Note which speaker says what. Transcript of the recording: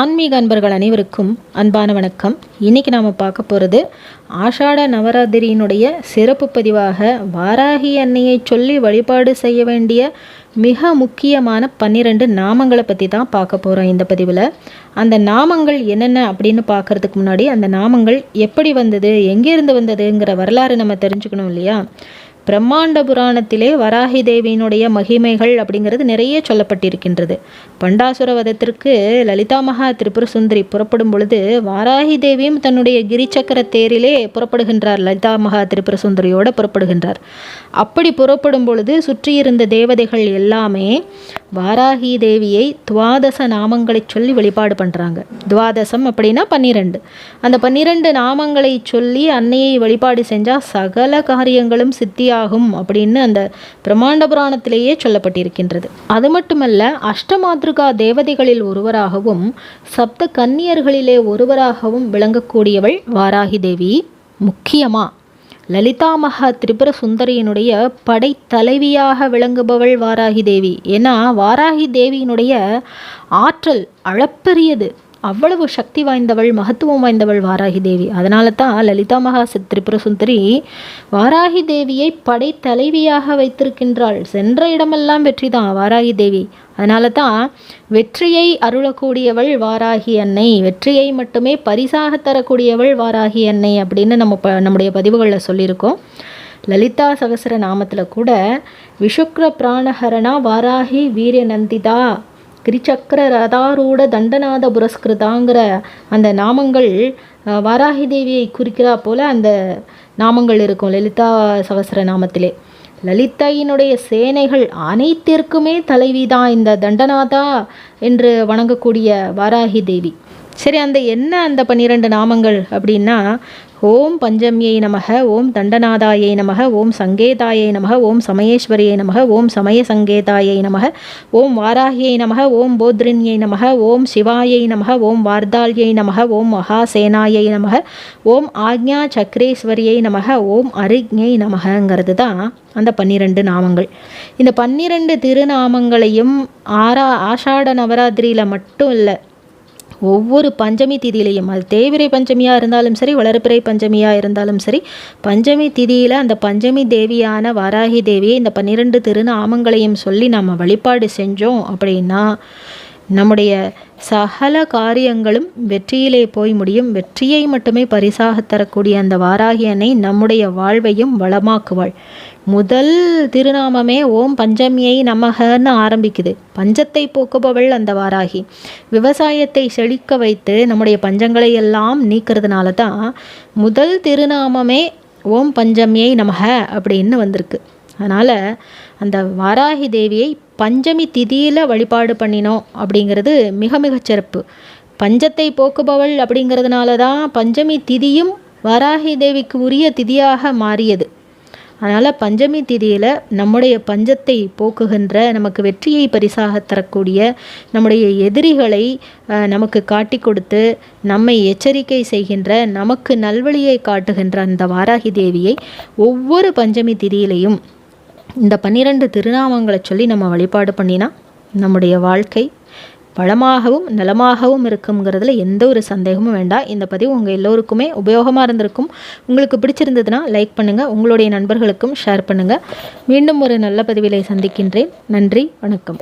Speaker 1: ஆன்மீக அன்பர்கள் அனைவருக்கும் அன்பான வணக்கம். இன்றைக்கி நாம் பார்க்க போகிறது ஆஷாட நவராத்திரியினுடைய சிறப்பு பதிவாக வாராகி அன்னையை சொல்லி வழிபாடு செய்ய வேண்டிய மிக முக்கியமான பன்னிரெண்டு நாமங்களை பற்றி தான் பார்க்க போகிறோம் இந்த பதிவில். அந்த நாமங்கள் என்னென்ன அப்படின்னு பார்க்கறதுக்கு முன்னாடி அந்த நாமங்கள் எப்படி வந்தது எங்கேருந்து வந்ததுங்கிற வரலாறு நம்ம தெரிஞ்சுக்கணும் இல்லையா? பிரம்மாண்ட புராணத்திலே வராகி தேவியினுடைய மகிமைகள் அப்படிங்கிறது நிறைய சொல்லப்பட்டிருக்கின்றது. பண்டாசுர வதத்திற்கு லலிதா மகா திரிபுர சுந்தரி புறப்படும் பொழுது வாராகி தேவியும் தன்னுடைய கிரிச்சக்கர தேரிலே புறப்படுகின்றார். லலிதா மகா திரிபுர சுந்தரியோடு புறப்படுகின்றார். அப்படி புறப்படும் பொழுது சுற்றியிருந்த தேவதைகள் எல்லாமே வாராகி தேவியை துவாதச நாமங்களை சொல்லி வழிபாடு பண்ணுறாங்க துவாதசம் அப்படின்னா பன்னிரெண்டு. அந்த பன்னிரெண்டு நாமங்களை சொல்லி அன்னையை வழிபாடு செஞ்சால் சகல காரியங்களும் சித்தியாகும் அப்படின்னு அந்த பிரம்மாண்ட புராணத்திலேயே சொல்லப்பட்டிருக்கின்றது. அது மட்டுமல்ல அஷ்டமாத்ருகா தேவதைகளில் ஒருவராகவும் சப்த கன்னியர்களிலே ஒருவராகவும் விளங்கக்கூடியவள் வாராகி தேவி முக்கியமாக லலிதா மகா திரிபுர சுந்தரியினுடைய படைத்தலைவியாக விளங்குபவள் வாராகி தேவி. ஏன்னா வாராகி தேவியினுடைய ஆற்றல் அளப்பெரியது. அவ்வளவு சக்தி வாய்ந்தவள் மகத்துவம் வாய்ந்தவள் வாராகி தேவி. அதனால தான் லலிதா மகா திரிபுர சுந்தரி வாராகி தேவியை படைத்தலைவியாக வைத்திருக்கின்றாள். சென்ற இடமெல்லாம் வெற்றி தான் வாராகி தேவி. அதனால தான் வெற்றியை அருளக்கூடியவள் வாராகி அன்னை வெற்றியை மட்டுமே பரிசாக தரக்கூடியவள் வாராகி அன்னை அப்படின்னு நம்ம ப நம்முடைய பதிவுகளில் சொல்லியிருக்கோம். லலிதா சகசர நாமத்தில் கூட விஷுக்ர பிராணஹரணா வாராகி வீரிய நந்திதா கிரிச்சக்கர ரதாரூட தண்டநாத புரஸ்கிருதாங்கிற அந்த நாமங்கள் வாராகி தேவியை குறிக்கிறா போல அந்த நாமங்கள் இருக்கும் லலிதா சகசர நாமத்திலே. லலிதையினுடைய சேனைகள் அனைத்திற்குமே தலைவிதான் இந்த தண்டநாதா என்று வணங்கக்கூடிய வாராகி தேவி. சரி அந்த என்ன அந்த பன்னிரண்டு நாமங்கள் அப்படின்னா ஓம் பஞ்சமியை நமக ஓம் தண்டநாதாயை நமக ஓம் சங்கேதாயை நமக ஓம் சமயேஸ்வரியை நமக ஓம் சமய சங்கேதாயை நமக ஓம் வாராகியை நமக ஓம் போத்ரின்யை நமக ஓம் சிவாயை நமக ஓம் வார்தால்யை நமக ஓம் மகாசேனாயை நமக ஓம் ஆக்ஞா சக்ரேஸ்வரியை நமக ஓம் அரிஜை நமகங்கிறது தான் அந்த பன்னிரண்டு நாமங்கள் இந்த பன்னிரண்டு திருநாமங்களையும் ஆரா ஆஷாட நவராத்திரியில் மட்டும் இல்லை ஒவ்வொரு பஞ்சமி திதியிலையும் அது தேவிரை பஞ்சமியாக இருந்தாலும் சரி வளர்பிறை பஞ்சமியாக இருந்தாலும் சரி பஞ்சமி திதியில் அந்த பஞ்சமி தேவியான வாராகி தேவியை இந்த பன்னிரெண்டு திருநாமங்களையும் சொல்லி நம்ம வழிபாடு செஞ்சோம் அப்படின்னா நம்முடைய சகல காரியங்களும் வெற்றியிலே போய் முடியும். வெற்றியை மட்டுமே பரிசாக தரக்கூடிய அந்த வாராகி அன்னை நம்முடைய வாழ்வையும் வளமாக்குவாள். முதல் திருநாமமே ஓம் பஞ்சமியை நமகன்னு ஆரம்பிக்குது. பஞ்சத்தை போக்குபவள் அந்த வாராகி. விவசாயத்தை செழிக்க வைத்து நம்முடைய பஞ்சங்களை எல்லாம் நீக்கிறதுனால தான் முதல் திருநாமமே ஓம் பஞ்சமியை நமக அப்படின்னு வந்திருக்கு. அதனால் அந்த வாராகி தேவியை பஞ்சமி திதியில் வழிபாடு பண்ணினோம் அப்படிங்கிறது மிக மிகச் சிறப்பு. பஞ்சத்தை போக்குபவள் அப்படிங்கிறதுனால தான் பஞ்சமி திதியும் வாராகி தேவிக்கு உரிய திதியாக மாறியது. அதனால் பஞ்சமி திதியில் நம்முடைய பஞ்சத்தை போக்குகின்ற நமக்கு வெற்றியை பரிசாக தரக்கூடிய நம்முடைய எதிரிகளை நமக்கு காட்டி கொடுத்து நம்மை எச்சரிக்கை செய்கின்ற நமக்கு நல்வழியை காட்டுகின்ற அந்த வாராகி தேவியை ஒவ்வொரு பஞ்சமி திதியிலையும் இந்த பன்னிரண்டு திருநாமங்களை சொல்லி நம்ம வழிபாடு பண்ணினா நம்முடைய வாழ்க்கை வளமாகவும் நலமாகவும் இருக்குங்கிறதுல எந்த ஒரு சந்தேகமும் வேண்டாம். இந்த பதிவு உங்கள் எல்லோருக்குமே உபயோகமாக இருந்திருக்கும். உங்களுக்கு பிடிச்சிருந்ததுன்னா லைக் பண்ணுங்கள் உங்களுடைய நண்பர்களுக்கும் ஷேர் பண்ணுங்கள் மீண்டும் ஒரு நல்ல பதிவிலை சந்திக்கின்றேன். நன்றி வணக்கம்.